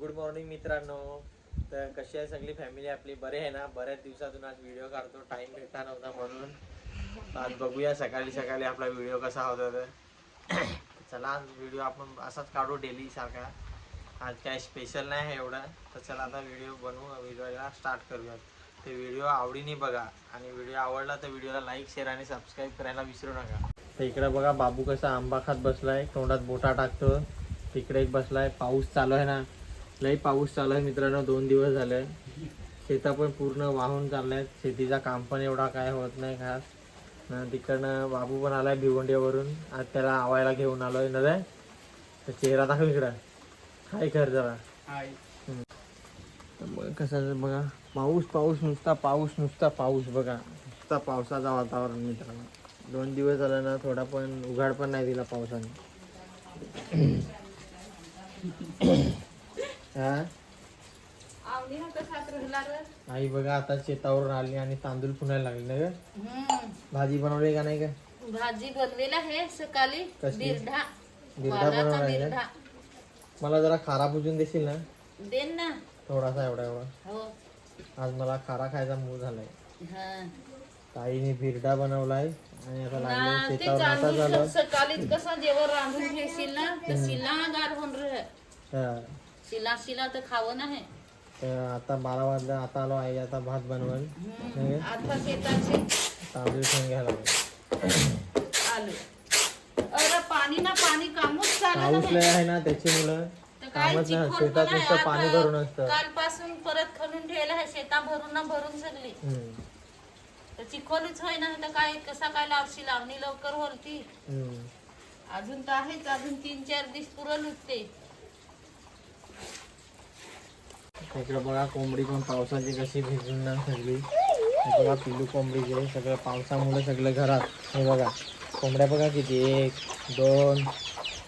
Good morning मित्रांनो. तर कशी आहे सगळी फॅमिली आपली? बरे आहे ना? बऱ्याच दिवसातून आज व्हिडिओ काढतो. टाइम भेटता नव्हता म्हणून. आज बघूया सकाळी सकाळी आपला व्हिडिओ कसा होता तर. चला आज व्हिडिओ आपण असाच काढू डेली सारखा. आज काय स्पेशल नाही आहे एवढा. तर चला आता व्हिडिओ बनवू. व्हिडिओला स्टार्ट करूयात. ते व्हिडिओ आवडीने बघा. आणि व्हिडिओ आवडला तर व्हिडिओला लाईक शेअर आणि सबस्क्राईब करायला विसरू नका. तर इकडे बघा बाबू कसा आंबा खात बसलाय. तोंडात बोटा टाकतो तिकडे एक बसलाय. पाऊस चालू आहे ना. लई पाऊस चालू आहे मित्रांनो दोन दिवस झाले. शेता पण पूर्ण वाहून चालल्यात. शेतीचा काम पण एवढा काय होत नाही खास. न तिकडनं बाबू पण आलाय भिवंडीवरून आज त्याला आवायला घेऊन आलोय. ना रे तर चेहरा दाखव इकडं. हाय कर जरा. तर बघ कसं बघा पाऊस पाऊस नुसता पाऊस नुसता पाऊस बघा. नुसता पावसाचा वातावरण मित्रांनो. दोन दिवस झालं ना थोडा पण उघाड पण नाही दिला पावसाने. हा? आई बघा आता शेतावरून आली आणि तांदूळ पुणायला लागले ना ग. भाजी बनवली का नाही का भाजी बनवेल आहे सकाळी? बिरढा बिरढा का? मला जरा खारा पुजून देशील ना? देन ना. थोडासा एवढा एवढा. हो. आज मला खारा खायचा मूड झालाय. हा. ताईने बिरडा बनवलाय आणि आता लागले शेतावर आता झालं. सकाळीच कसं जेवण रांधून घेशील ना तर शिला गार होऊन हा. शिला शिला तर खावं नाही. तर आता बारा वाजता आता आलो आई आता भात बनवल. आता शेताचे तांदूळ ठेवून घ्यायला आले. अरे पाणी ना पाणी कामच चाललं पाऊस लय आहे ना तर काय कामच नाही शेतात. नुसतं पाणी भरून असतं. कालपासून परत खणून ठेवलं आहे शेता भरून ना भरून सगळी. तर चिखोलीच होय ना तर काय कसा काय लावशी लावणी लवकर हम्म. अजून तर आहेच अजून तीन चार दिवस पुरं लुटते. इकडे बघा कोंबडी पण पावसाची कशी भिजून ना सगळी. बघा पिलू कोंबडीचे सगळं पावसामुळे सगळं घरात. हे बघा कोंबड्या बघा किती एक दोन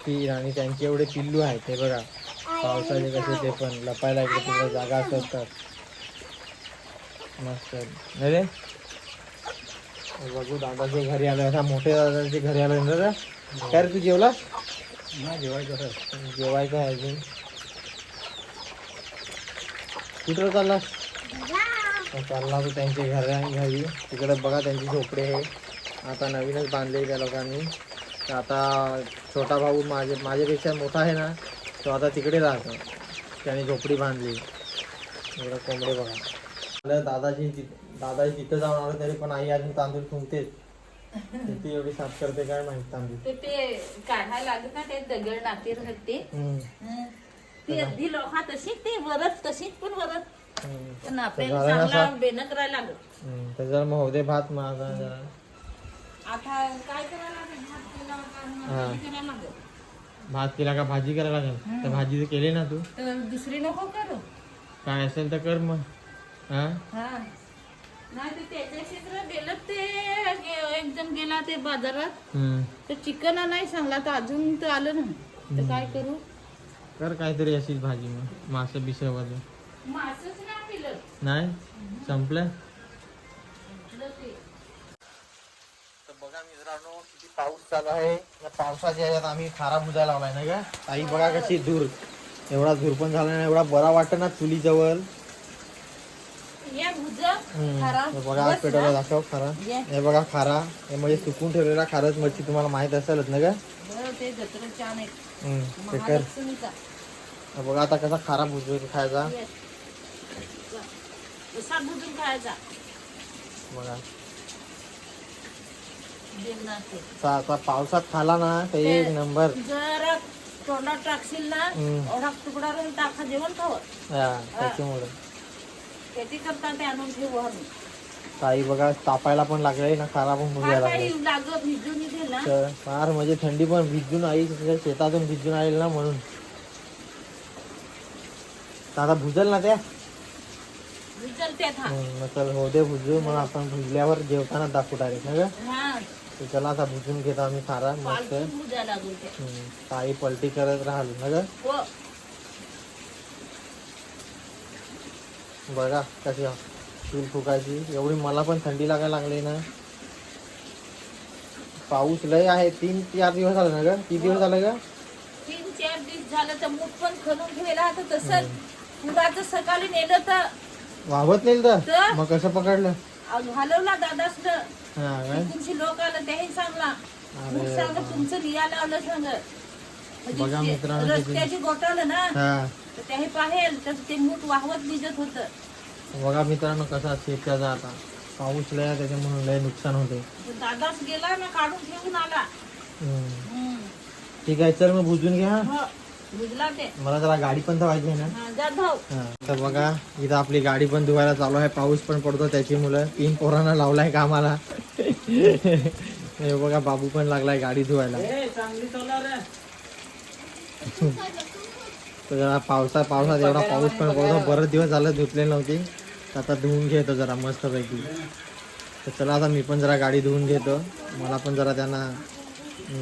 तीन आणि त्यांचे एवढे पिल्लू आहेत हे बघा. पावसाचे कसे ते पण लपायला इकडे तिकडे जागा असतात. तर मस्त. नाही रे. हे बघू दादाचे घरी आलो आता मोठे दादाचे घरी आलो ना रे काय रे तू जेवला जेवायचं जेवायचं आहे अजून. कुठं चालला चालला तो त्यांच्या घरा घरी. तिकडे बघा त्यांची झोपडी आहे. आता नवीनच बांधले त्या लोकांनी. तर आता छोटा भाऊ माझे माझ्यापेक्षा मोठा आहे ना तो आता तिकडे राहतो. त्याने झोपडी बांधली. इकडे कोंबडे बघा. ति- दादाची तिथं जाऊन आलो तरी पण आई अजून तांदूळ फुंकतेच. किती एवढी साफ करते काय माहीत तांदूळ. ते काढायला लागत ना ते दगड नाते राहते ती तशी ते वरत तशीच पण वरत हम्म. पण आपल्याला झालं ना चांगला साफ? बेन करायला लागत हम्म, तर जर मग होऊ दे भात माझा जरा. आता काय करायला लागेल? भात केला का? हा. भाजी करायला लागेल. भात केला का? भाजी करायला लागेल. तर भाजी तर केली ना तू. तर दुसरी नको करू. काय असेल तर कर मग. हा? हा. नाही तर त्याच्या क्षेत्र गेलं ते गे- एक जण गेला ते बाजारात. हम्म. तर चिकन नाही सांगला तर अजून तर आलं नाही. तर काय करू? कर काहीतरी अशीच भाजी मग मासे बिसे वगैरे मासच नाही पिलं. नाही? संपलं? पिलं ते. तर बघा मित्रांनो किती पाऊस चालू आहे. या पावसाच्या ह्याच्यात आम्ही खारा बुजायला लावलाय ना का? ताई बघा कशी दूर एवढा धूर पण झाला नाही एवढा बरा वाटत ना चुलीजवळ. या भुज हम्म. खारा. हे बघा आज पेटवला. दाखव खारा. ये. हे बघा खारा. हे म्हणजे सुकून ठेवलेला खारच मच्छी तुम्हाला माहीत असेलच ना का? ते ते कर. बघा आता कसा खारा बुजून खायचा. भुजून खायचा? बघा. आता पावसात खाला ना तर एक नंबर. जर तोंडात टाकशील ना. एवढा तुकडा करून टाका जेवण खावं. हा त्याच्यामुळे. खेती करता ते आणून ठेवू ताई बघा तापायला पण लागले ना खारा पण फार ना. तर म्हणजे थंडी पण भिजून आई शेतातून भिजून आलेली ना म्हणून. तर आता भुजल ना त्या. चल हो दे भुजू मग आपण भुजल्यावर जेवताना दाखवू ना ग? हा. तर चला आता भुजून घेतो आम्ही खारा मस्त. ताई पलटी करत राहिलो ना ग? हो. बघा कशी चूल फुकायची. एवढी मला पण थंडी लागायला लागली ना. पाऊस लय आहे. तीन चार दिवस झाले ना ग? किती दिवस झाले ग? तीन चार दिवस झालं तर मूठ पण खणून ठेवला तर तसंच सकाळी नेलं तर वाहवत नाही तर? तर? मग कसं पकडलं? हलवला दादाच हा काय? तुमची लोक आलं त्याही सांगला. अरे सांग तुमचं लिहायला आलं सांग. बघा म्हणजे ते मित्रांनो किती- रस्त्याची गोटावलं ना हा. तर त्याही पाहेल तर ते मूठ वाहवत निघत होतं. बघा मित्रांनो कसा शेतकऱ्याचा आता. पाऊस लय त्याच्यामुळे लय नुकसान होते. दादाच गेला ना काढून ठेवून आला. ठीक आहे चल मग बुजून घ्या हो. मला जरा गाडी पण धुवायची आहे ना. हा, हा, तर बघा इथं आपली गाडी पण धुवायला चालू आहे पाऊस पण पडतो त्याची मुलं तीन पोरांना लावलाय कामाला. हे बघा बाबू पण लागलाय गाडी धुवायला. तर जरा पावसा पावसात एवढा पाऊस पण पडतो बरेच दिवस झालं धुतले नव्हती. आता धुवून घेतो जरा मस्तपैकी. तर चला आता मी पण जरा गाडी धुवून घेतो. मला पण जरा त्यांना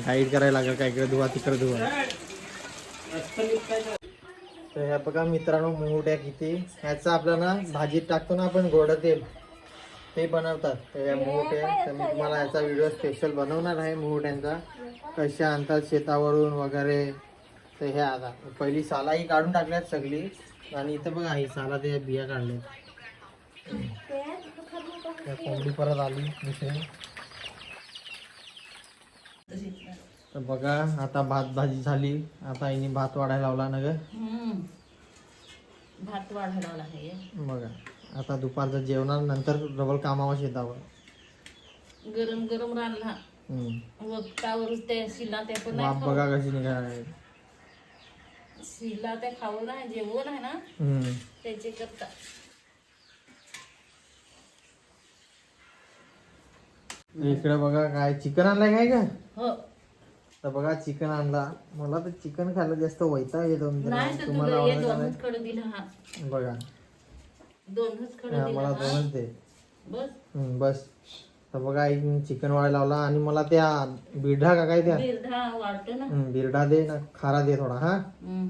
गाईड करायला लागेल काय इकडे धुवा तिकडे धुवा. तर ह्या बघा मित्रांनो मोहट्या किती. ह्याचं आपल्याला भाजीत टाकतो ना आपण गोड तेल. ते बनवतात. तर या मोहट्या तर मी तुम्हाला याचा व्हिडिओ स्पेशल बनवणार आहे मोहट्यांचा कशा आणतात शेतावरून वगैरे. तर हे आता पहिली सालाही काढून टाकल्यात सगळी. आणि इथं बघा ही साला ते बिया काढल्यात कोंबडी परत आली दुसरी तर बघा आता भात भाजी झाली. आता हिने भात वाढायला लावला ना ग. भात वाढवला आहे. बघा आता दुपारचं जेवणार नंतर डबल कामावर शेतावर गरम गरम राहिला ते शिला ते पण बघा कशी निघाली खाऊ. शिला ते खाऊ नाही जेवण आहे ना? हम्म. त्याचे करता. इकडे बघा काय चिकन आणलाय काय का हो. तर बघा चिकन आणला. मला तर चिकन खायला जास्त वैताग येतो नाही तर तुम्हाला तुला हे आवडत नाही? दोनच कडे दिला हा. बघा. दोनच कडे हा, दिला मला हा. दोनच दे. बस. हम्म, बस. तर बघा एक चिकन वाढ लावला आणि मला त्या बिरढा का काय त्या? बिरधा वाढतो ना. हम्म, बिरडा दे ना. खारा दे थोडा हा. हम्म.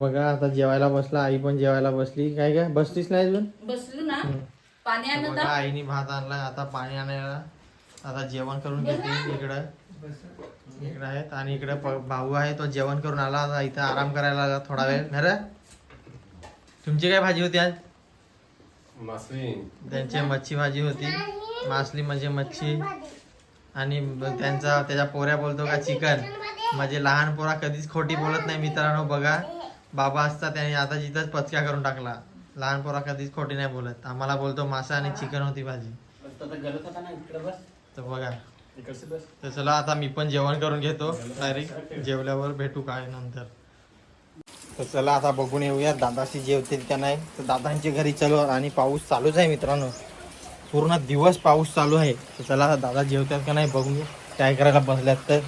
बघा आता जेवायला बसला. आई पण जेवायला बसली. काय काय बसलीच नाही अजून? बसलो ना. पाणी आणत बघा आईने भात आणलाय. आता पाणी आणायला आता जेवण करून घेते इकडं. इकडं आहेत आणि इकडे भाऊ आहे तो जेवण करून आला. आता इथं आराम करायला आला थोडा वेळ. ना रे तुमची काय भाजी होती आज? मासळी. त्यांची मच्छी भाजी होती. मासली म्हणजे मच्छी. आणि त्यांचा त्याच्या पोऱ्या बोलतो का चिकन. म्हणजे लहान पोरा कधीच खोटी बोलत नाही मित्रांनो बघा. बाबा असता त्याने आता जिथंच पचका करून टाकला. लहान पोरा कधीच खोटी नाही बोलत. आम्हाला बोलतो मासा आणि चिकन होती भाजी. तर बघा. तर चला आता मी पण जेवण करून घेतो. डायरेक्ट जेवल्यावर भेटू काय नंतर. तर चला आता बघून येऊया दादाशी जेवते का नाही. तर दादांच्या घरी चलो आणि पाऊस चालूच आहे मित्रांनो. पूर्ण दिवस पाऊस चालू आहे. तर चला आता दादा जेवतात का नाही बघू काय करायला बसल्यात तर.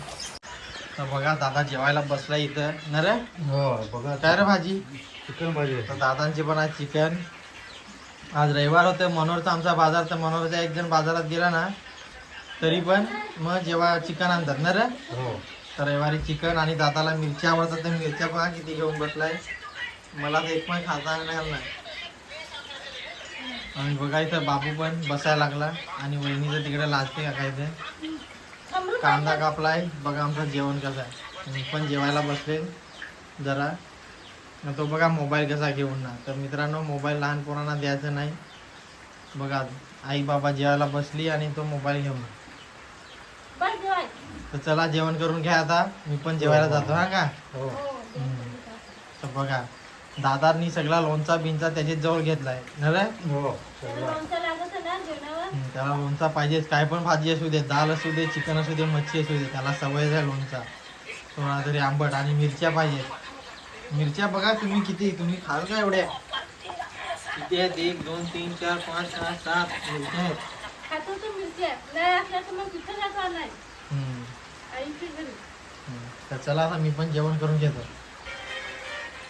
तर बघा दादा जेवायला बसला इथं. ना रे? हो बघा. काय रे भाजी? चिकन भाजी तर दादांचे पण आज चिकन. आज रविवार होते मनोरचा आमचा बाजार. तर मनोरचा एक जण बाजारात गेला ना. तरी पण मग जेव्हा चिकन आणतात ना रे? हो. तर रविवारी चिकन आणि दादाला मिरच्या आवडतात तर मिरच्या पहा किती घेऊन बसलाय. मला तर एक पण खाता नाही. आणि बघा इथं बाबू पण बसायला लागला आणि वहिनीचं तिकडे लाजते का काय ते? कांदा कापलाय. बघा आमचं जेवण कसं आहे. मी पण जेवायला बसले जरा. मग तो बघा मोबाईल कसा घेऊन ना. तर मित्रांनो मोबाईल लहान पोरांना द्यायचं नाही. बघा आई बाबा जेवायला बसली आणि तो मोबाईल घेऊन. तर चला जेवण करून घ्या आता. मी पण जेवायला जातो हा का? हो. हम्म. तर बघा दादांनी सगळा लोणचा बिंचा त्याच्याच जवळ घेतलाय. ना रे हो लोणचं लागत ना जेवणावर? हम्म, त्याला लोणचा पाहिजेच. काय पण भाजी असू दे दाल असू दे चिकन असू दे मच्छी असू दे त्याला सवय आहे लोणचा. थोडा तरी आंबट आणि मिरच्या पाहिजे. मिरच्या बघा तुम्ही किती तुम्ही खाल का एवढ्या? किती आहेत? एक दोन तीन चार पाच सहा सात मिरच्या. आहेत तर चला आता मी पण जेवण करून घेतो.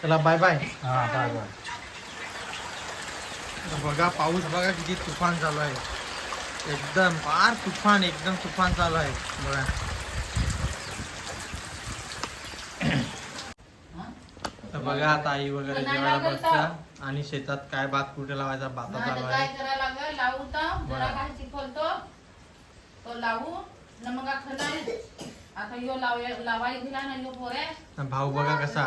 चला बाय बाय हा बाय बाय बघा पाऊस बघा किती तुफान चालू आहे. एकदम फार तुफान एकदम तुफान चालू आहे. बघा. तर बघा आता आई वगैरे जेवायला बसल्या. आणि शेतात काय भात कुठे लावायचा? भाता चालू काय आहे लावू. न मग आता लावाय लावाय दिला ना पोरे भाऊ बघा कसा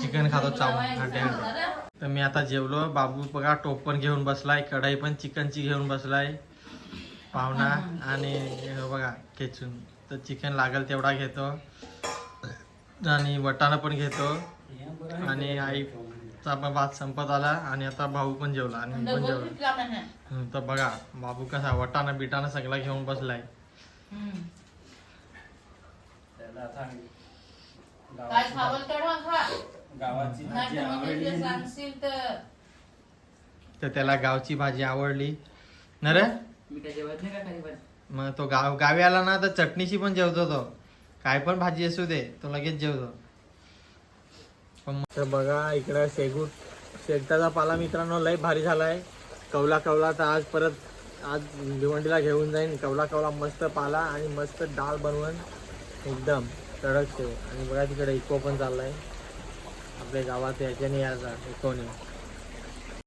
चिकन खातो चावून तर मी आता जेवलो. बाबू बघा टोप पण घेऊन बसलाय कढाई पण चिकनची घेऊन बसलाय. पाहुणा आणि बघा खेचून तर चिकन लागेल तेवढा घेतो. आणि वटाणा पण घेतो. आणि आईचा भात संपत आला आणि आता भाऊ पण जेवला आणि मी पण जेवलो. तर बघा बाबू कसा वटाणा बिटाणा सगळा घेऊन बसलाय. काय खावल तेवढा खा. गावाची नाही तर मग इकडे सांगशील तर. तर त्याला गावची भाजी आवडली. ना रे? मी काय जेवत नाही का काही पण? मग तो गाव गावी आला ना तर चटणीशी पण जेवतो तो. काय पण भाजी असू दे तो लगेच जेवतो. पण मग- तर बघा इकडं शेगूट शेगटाचा पाला मित्रांनो लय भारी झालाय. कवला कवला तर आज परत आज भिवंडीला घेऊन जाईन. कवला कवला मस्त पाला आणि मस्त डाळ बनवून एकदम कडक ते आणि बघा तिकडे इको पण चाललाय. आपल्या गावात याच्याने यायचा इकोने